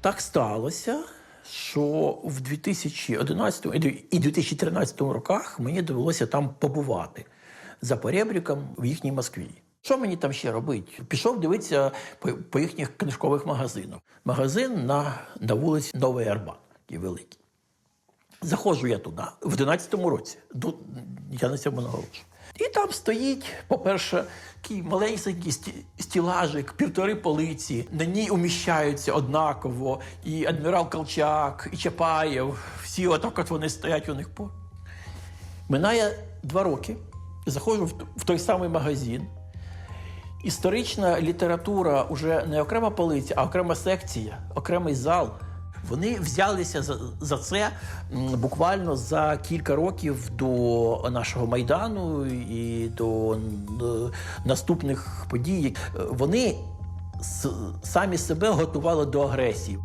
Так сталося, що в 2011 і 2013 роках мені довелося там побувати за перебріком в їхній Москві. Що мені там ще робити? Пішов дивитися по, їхніх книжкових магазинах. Магазин на, на вулиці Новий Арбат, такий великий. Заходжу я туди в 11-му році. Я на цьому наголошую. І там стоїть, по-перше, такий маленький стілажик, півтори полиці. На ній уміщаються однаково і адмірал Колчак, і Чапаєв. Всі отак от вони стоять у них по. Минає два роки. Заходжу в, той самий магазин. Історична література вже не окрема полиця, а окрема секція, окремий зал. Вони взялися за, за це буквально за кілька років до нашого майдану і до наступних подій. Е, Вони самі себе готували до агресії.